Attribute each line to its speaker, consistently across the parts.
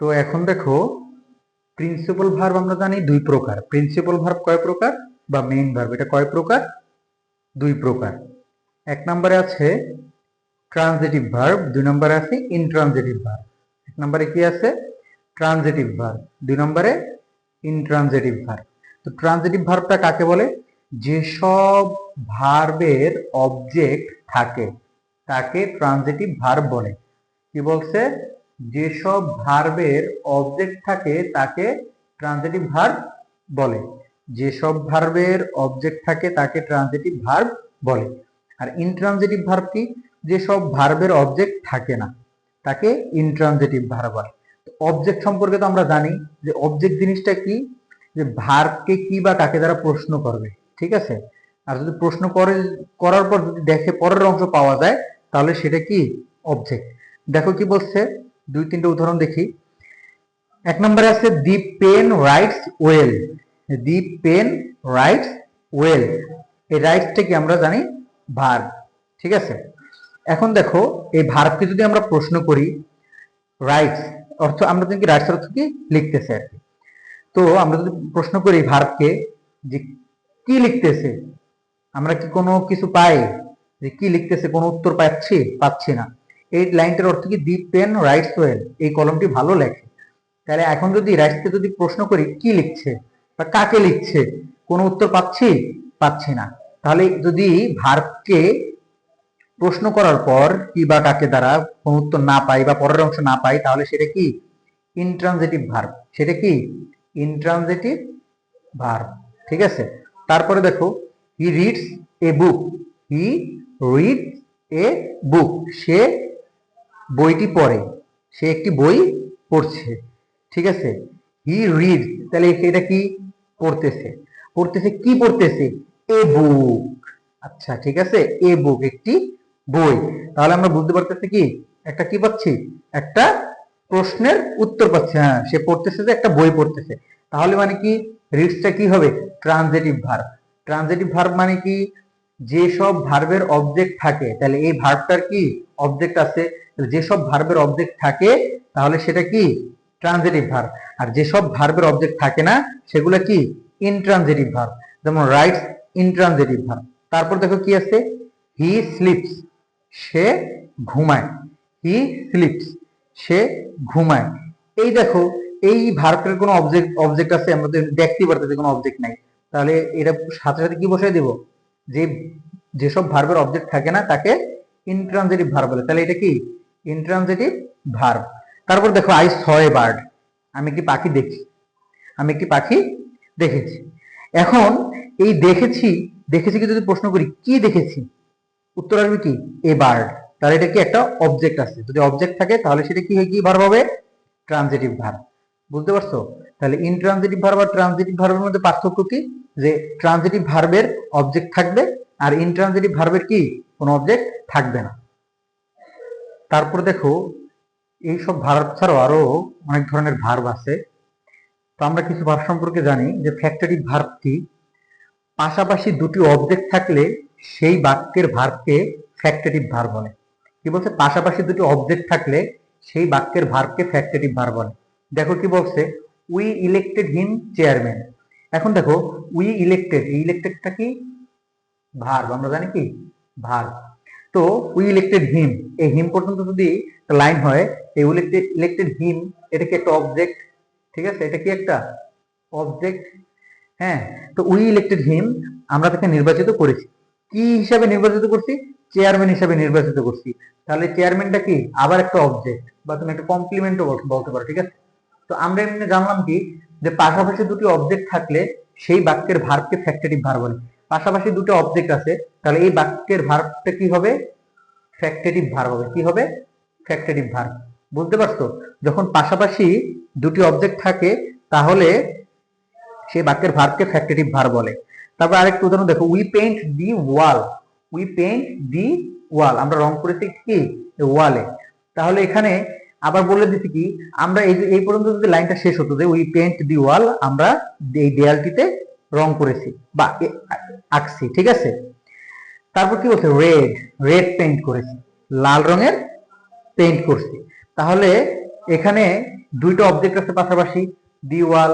Speaker 1: তো এখন দেখো প্রিন্সিপাল ভার্ব আমরা জানি দুই প্রকার। প্রিন্সিপাল ভার্ব কয় প্রকার বা মেইন ভার্ব এটা কয় প্রকার? দুই প্রকার। এক নম্বরে আছে ট্রানজিটিভ ভার্ব দুই নম্বরে আছে ইনট্রানজিটিভ ভার্ব এক নম্বরে কি আছে? ট্রানজিটিভ ভার্ব দুই নম্বরে ইনট্রানজিটিভ ভার্ব তো ট্রানজিটিভ ভার্বটা কাকে বলে? যেসব ভার্বের অবজেক্ট থাকে, তাকে ট্রানজিটিভ ভার্ব বলে। কি বলছে? যেসব ভার্বের অবজেক্ট থাকে তাকে ট্রানজিটিভ ভার্ব বলে। যেসব ভার্বের অবজেক্ট থাকে তাকে ট্রানজিটিভ ভার্ব বলে। আর ইনট্রানজিটিভ ভার্ব কি? যেসব ভার্বের অবজেক্ট থাকে না, তাকে ইনট্রানজিটিভ ভার্ব বলে। অবজেক্ট সম্পর্কে তো আমরা জানি যে অবজেক্ট জিনিসটা কি? যে ভার্বকে কি বা কাকে দ্বারা প্রশ্ন করবে, ঠিক আছে? আর যদি প্রশ্ন করে, করার পর যদি দেখে পরের অংশ পাওয়া যায়, তাহলে সেটা কি? অবজেক্ট দেখো কি বলছে? দুই তিনটে উদাহরণ দেখি। এক নম্বরে আছে, the pen writes well. The pen writes well. এই রাইটসটা কি আমরা জানি? ভার্ব। ঠিক আছে? এখন দেখো, এই ভার্বকে যদি আমরা প্রশ্ন করি, রাইটস, অর্থ আমরা কি, রাইটস অর্থ কি? লিখতেছে আর কি। তো আমরা যদি প্রশ্ন করি ভার্বকে যে কি লিখতেছে, আমরা কি কোনো কিছু পাই? যে কি লিখতেছে, কোনো উত্তর পাচ্ছি? পাচ্ছি না। এই লাইনটার অর্থ কি দি পেন রাইটস ওয়েল এই কলমটি ভালো লেখে। তাহলে এখন যদি রাইটসকে যদি প্রশ্ন করি, কি লিখছে? বা কাকে লিখছে? কোনো উত্তর পাচ্ছি? পাচ্ছি না। তাহলে যদি ভার্বকে প্রশ্ন করার পর কি বা কাকে দ্বারা কোনো উত্তর না পাই বা পরের অংশ না পাই, তাহলে সেটা কি? ইনট্রানজিটিভ ভার্ব সেটা কি? ইনট্রানজিটিভ ভার্ব ঠিক আছে? তারপরে দেখো he reads a book he reads a বুক সে বইটি পড়ে, সে একটি বই পড়ছে, ঠিক আছে? হি রিড তাহলে এটা কি পড়তেছে? পড়তেছে, কি পড়তেছে? এ বুক আচ্ছা ঠিক আছে? এ বুক একটি বই। তাহলে আমরা বুঝতে পারতেছি কি? একটা কি পাচ্ছি? একটা প্রশ্নের উত্তর পাচ্ছে হ্যাঁ সে পড়তেছে যে একটা বই পড়তেছে। তাহলে মানে কি? রিডসটা কি হবে? ট্রানজেটিভ ভার্ব ট্রানজেটিভ ভার্ব মানে কি? যেসব ভার্বের অবজেক্ট থাকে, তাহলে এই ভার্বটার কি অবজেক্ট আছে? যেসব ভার্বের অবজেক্ট থাকে, তাহলে সেটা কি? ট্রানজিটিভ ভার্ব আর যেসব ভার্বের অবজেক্ট থাকে না, সেগুলো কি? ইনট্রানজিটিভ ভার্ব যেমন রাইটস ইনট্রানজিটিভ ভার্ব তারপর দেখো কি আছে? হি স্লিপস সে ঘুমায়। হি স্লিপস সে ঘুমায়। এই দেখো, এই ভার্বের কোনো অবজেক্ট অবজেক্ট আছে? আমরা তো দেখতে পারতেছি কোনো অবজেক্ট নাই। তাহলে এটা সাথে সাথে কি বসাই দেব? যে, যেসব ভার্বের অবজেক্ট থাকে না, তাকে ইনট্রানজিটিভ ভার্ব বলে। তাহলে এটা কি? ইনট্রানজিটিভ ভার্ব তারপর দেখো আই স এ বার্ড আমি একটি পাখি দেখি আমি একটি পাখি দেখেছি। এখন এই দেখেছি দেখেছি কি যদি প্রশ্ন করি, কি দেখেছি? উত্তর আসবে কি? এ বার্ড তাহলে এটা কি একটা অবজেক্ট আছে। যদি অবজেক্ট থাকে, তাহলে সেটা কি কি ভার্ব হবে? ট্রানজিটিভ ভার্ব বুঝতে পারছ? তাহলে ইনট্রানজিটিভ ভার্ব আর ট্রানজিটিভ ভার্বের মধ্যে পার্থক্য কি? যে ট্রানজিটিভ ভার্বের অবজেক্ট থাকবে আর ইনট্রানজিটিভ ভার্বের কি? কোনো অবজেক্ট থাকবে না। তারপর দেখো, এইসব ভার্ব ছাড়াও আরও অনেক ধরনের ভার্ব আছে। তো আমরা কিছু ভার্ব সম্পর্কে জানি যে ফ্যাক্টরি ভার্বটি পাশাপাশি দুটি অবজেক্ট থাকলে সেই বাক্যের ভার্বকে ফ্যাক্টরিভ ভার্ব বলে। কি বলছে? পাশাপাশি দুটি অবজেক্ট থাকলে সেই বাক্যের ভার্বকে ফ্যাক্টরিভ ভার্ব বলে। দেখো কি বলছে? উই ইলেক্টেড হিম চেয়ারম্যান এখন দেখো উই ইলেক্টেড এই ইলেক্টেডটা কি? ভার্ব আমরা জানি কি? ভার তো উই ইলেক্টেড হিম এই হিম পর্যন্ত যদি লাইন হয়, এই ইলেক্টেড ইলেক্টেড হিম এটা কি একটা অবজেক্ট ঠিক আছে, এটা কি একটা? অবজেক্ট হ্যাঁ তো উই ইলেক্টেড হিম আমরা তাকে নির্বাচিত করেছি। কি হিসাবে নির্বাচিত করছি? চেয়ারম্যান হিসাবে নির্বাচিত করছি। তাহলে চেয়ারম্যানটা কি? আবার একটা অবজেক্ট বা তুমি একটা কমপ্লিমেন্টও বলতে পারো, ঠিক আছে? তো আমরা এমনি জানলাম কি যে পাশাপাশি দুটি অবজেক্ট থাকলে সেই বাক্যের ভার্বকে ফ্যাক্টরিভ ভার্ব বলে। পাশাপাশি দুটো অবজেক্ট আছে, তাহলে এই বাক্যের ভার্বটা কি হবে? ফ্যাক্টরিভ ভার্ব হবে। কি হবে? ফ্যাক্টরিভ ভার্ব বুঝতে পারছ? যখন পাশাপাশি দুটি অবজেক্ট থাকে, তাহলে সেই বাক্যের ভার্বকে ফ্যাক্টরিভ ভার্ব বলে। তারপর আরেকটা উদাহরণ দেখো we paint the wall we paint the wall আমরা রং করেছি কি? ওয়ালে তাহলে এখানে আবার বলে দিচ্ছি কি, আমরা এই যে, এই পর্যন্ত যদি লাইনটা শেষ হতো যে উই পেইন্ট দি ওয়াল আমরা এই দেয়ালটিতে রং করেছি বা আঁকছি, ঠিক আছে? তারপর কি বলছে? রেড রেড পেইন্ট করেছি, লাল রঙের পেইন্ট করছি। তাহলে এখানে দুইটা অবজেক্ট আছে পাশাপাশি, দিওয়াল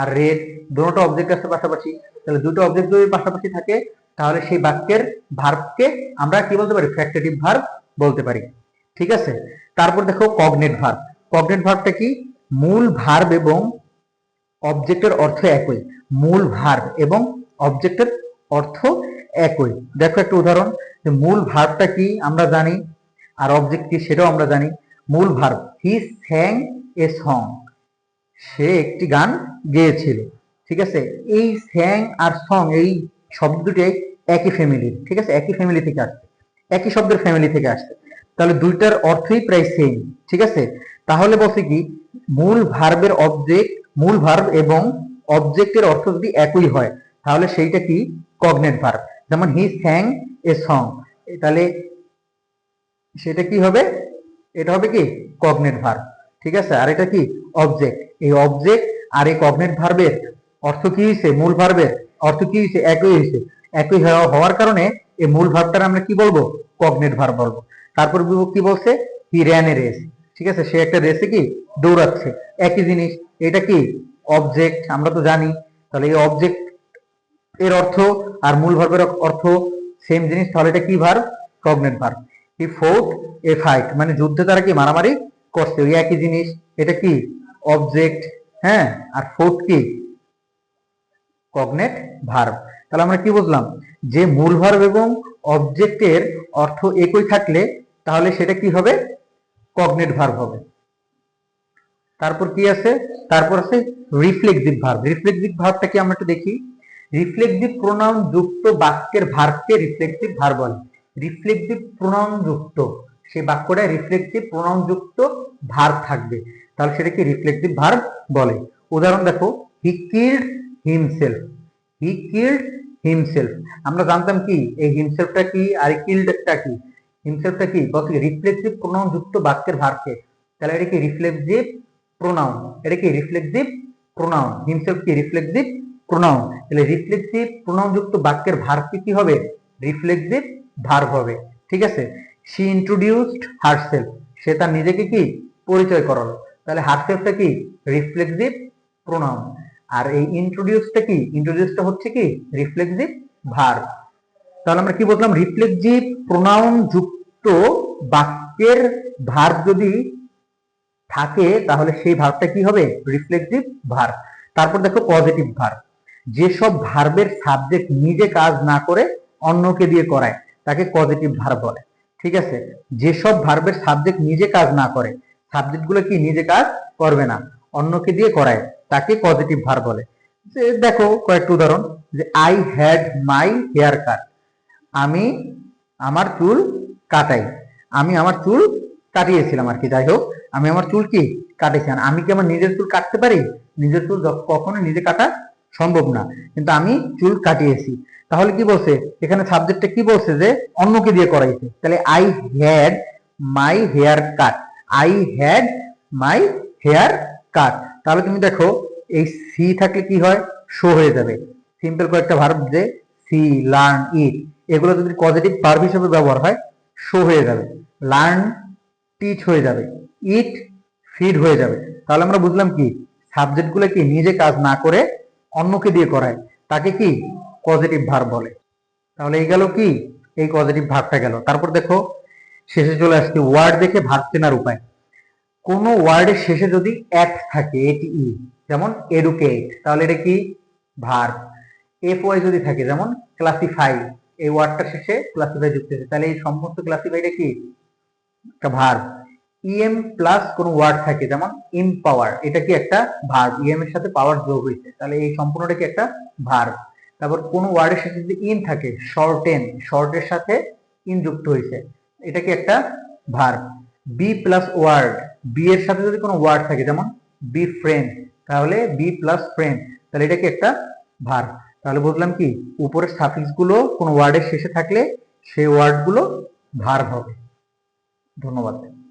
Speaker 1: আর রেড দুটো অবজেক্ট আছে পাশাপাশি। তাহলে দুটো অবজেক্ট যদি পাশাপাশি থাকে, তাহলে সেই বাক্যের ভার্বকে আমরা কি বলতে পারি? ফ্যাক্টেটিভ ভার্ব বলতে পারি। ঠিক আছে? তারপর দেখো কগনেট ভার্ব কগনেট ভার্বটা কি? মূল ভার্ব এবং অবজেক্টের অর্থ একই। মূল ভার্ব এবং অবজেক্টের অর্থ একই। দেখো একটা উদাহরণ মূল ভার্বটা কি আমরা জানি আর অবজেক্ট কি সেটাও আমরা জানি। মূল ভার্ব হি স্যাং এ সং সে একটি গান গেয়েছিল। ঠিক আছে? এই স্যাং আর সং এই শব্দ দুটোই একই ফ্যামিলির ঠিক আছে? একই ফ্যামিলি থেকে আসছে। একই শব্দের ফ্যামিলি থেকে আসছে। তাহলে দুইটার অর্থই প্রায় সেম ঠিক আছে? তাহলে বলছে কি, মূল ভার্বের অবজেক্ট মূল ভার্ব এবং অবজেক্টের অর্থ যদি একই হয়, তাহলে সেইটা কি? কগনেট ভার্ব যেমন হি স্যাং এ সং তাহলে সেটা কি হবে? এটা হবে কি? কগনেট ভার্ব ঠিক আছে? আর এটা কি? অবজেক্ট এই অবজেক্ট আর এই কগনেট ভার্বের অর্থ কি হয়েছে? মূল ভার্বের অর্থ কি হয়েছে? একই হয়েছে। একই হওয়ার কারণে এই মূল ভার্বটার আমরা কি বলব? কগনেট ভার্ব বলব। তারপর কি বলছে হি র্যান এ রেস। ঠিক আছে? সে একটা রেসে কি দৌড়াচ্ছে। একই জিনিস, এটা কি অবজেক্ট আমরা তো জানি। তাহলে এই অবজেক্ট এর অর্থ আর মূল ভার্বের অর্থ সেম জিনিস, তাহলে এটা কি verb cognate verb he fought a fight মানে যুদ্ধে তারা কি মারামারি করছে। ওই একই জিনিস, এটা কি অবজেক্ট হ্যাঁ? আর ফোর্ট কি? কগনেট ভার্ব তাহলে আমরা কি বুঝলাম? যে মূল ভার্ব এবং অবজেক্টের অর্থ একই থাকলে তাহলে সেটা কি হবে? কগনেট ভার্ব হবে। তারপর কি আছে? তারপর আছে রিফ্লেক্সিভ ভার্ব রিফ্লেক্সিভ ভার্বটা কি আমরা একটু দেখি? রিফ্লেক্সিভ প্রোনাউন যুক্ত বাক্যের ভার্বকে রিফ্লেক্সিভ ভার্ব বলে। রিফ্লেক্সিভ প্রোনাউন যুক্ত। সেই বাক্যটা রিফ্লেক্সিভ প্রোনাউন যুক্ত ভার্ব থাকবে। তাহলে সেটা কি রিফ্লেক্সিভ ভার্ব বলে? উদাহরণ দেখো he killed himself he killed himself আমরা জানতাম কি, এই হিমসেলফটা কি আর কিল্ডটা কি? হিমসেলফটা কি? বলছে রিফ্লেক্সিভ প্রোনাউন যুক্ত বাক্যের ভার্বকে তাহলে এটা কি রিফ্লেক্সিভ প্রোনাউন এটা কি রিফ্লেক্সিভ প্রোনাউন হিমসেলফ কি রিফ্লেক্সিভ প্রোনাউন তাহলে রিফ্লেক্সিভ প্রোনাউন যুক্ত বাক্যের ভার্ব কি হবে? রিফ্লেক্সিভ ভার্ব হবে। ঠিক আছে? শি ইন্ট্রোডিউসড হারসেলফ সে তার নিজেকে কি? পরিচয় করালো। তাহলে হারসেলফটা কি? রিফ্লেক্সিভ প্রোনাউন আর এই ইন্ট্রোডিউসটা কি? ইন্ট্রোডিউসটা হচ্ছে কি? রিফ্লেক্সিভ ভার্ব তাহলে আমরা কি বললাম? রিফ্লেক্সিভ প্রোনাউন যুক্ত বাক্যের ভার যদি থাকে, তাহলে সেই ভার্বটা কি হবে? রিফ্লেক্সিভ ভার্ব তারপর দেখো পজিটিভ ভার্ব যেসব ভার্বের সাবজেক্ট নিজে কাজ না করে অন্যকে দিয়ে করায়, তাকে পজিটিভ ভার্ব বলে। ঠিক আছে? যেসব ভার্বের সাবজেক্ট নিজে কাজ না করে, সাবজেক্টগুলো কি নিজে কাজ করবে না, অন্যকে দিয়ে করায়, তাকে পজিটিভ ভার্ব বলে। দেখো কয়েকটা উদাহরণ, যে I had my hair cut আমি আমার চুল কাটাই। আমি আমার চুল কাটিয়েছিলাম আর কি, যাই হোক, আমি আমার চুল কি কাটিয়েছিলাম আমি কি আমার নিজের চুল কাটতে পারি? নিজের চুল কখনো নিজে কাটা সম্ভব না। কিন্তু আমি চুল কাটিয়েছি। তাহলে কি বলছে? এখানে সাবজেক্টটা কি বলছে যে, অন্যকে দিয়ে করাইছে। তাহলে I had my hair cut I had my hair cut তাহলে তুমি দেখো, এই সি থাকলে কি হয়? শো হয়ে যাবে। সিম্পল কয়েকটা ভার্ব যে সি লার্ন ইট এগুলো যদি পজিটিভ ভার্ব হিসেবে ব্যবহার হয় শো হয়ে যাবে লার্ন টিচ হয়ে যাবে ইট ফিড হয়ে যাবে। তাহলে আমরা বুঝলাম কি সাবজেক্টগুলো কি নিজে কাজ না করে অন্যকে দিয়ে করায়, তাকে কি পজিটিভ ভার্ব বলে। তাহলে এই গেল কি, এই পজিটিভ ভার্বটা গেল। তারপর দেখো, শেষে চলে আসছে ওয়ার্ড দেখে ভার্ব চেনার উপায়। কোনো ওয়ার্ডের শেষে যদি অ্যাট থাকে এটি ই যেমন এডুকেট তাহলে এটা কি? ভার্ব এফ ওয়াই যদি থাকে, যেমন ক্লাসিফাই এই ওয়ার্ডটার শেষে ক্লাসিফাই যুক্ত হয়েছে। তাহলে এই সমস্ত ক্লাসিফাইটা কি? একটা ভার্ব ইএম প্লাস কোন ওয়ার্ড থাকে, যেমন ইমপাওয়ার এটা কি একটা ভার্ব ইএম এর সাথে পাওয়ার যোগ হয়েছে। তাহলে এই সম্পূর্ণটা কি একটা ভার্ব তারপর কোন ওয়ার্ডের সাথে যদি ইন থাকে শর্টেন শর্টের সাথে ইন যুক্ত হয়েছে, এটা কি একটা verb be plus word be এর সাথে যদি কোনো ওয়ার্ড থাকে, যেমন বি ফ্রেন্ড তাহলে বি প্লাস ফ্রেন্ড তাহলে এটা কি একটা ভার্ব তাহলে বুঝলাম কি উপরের সাফিক্সগুলো কোনো ওয়ার্ডের শেষে থাকলে সেই ওয়ার্ডগুলো ভার্ব হবে। ধন্যবাদ।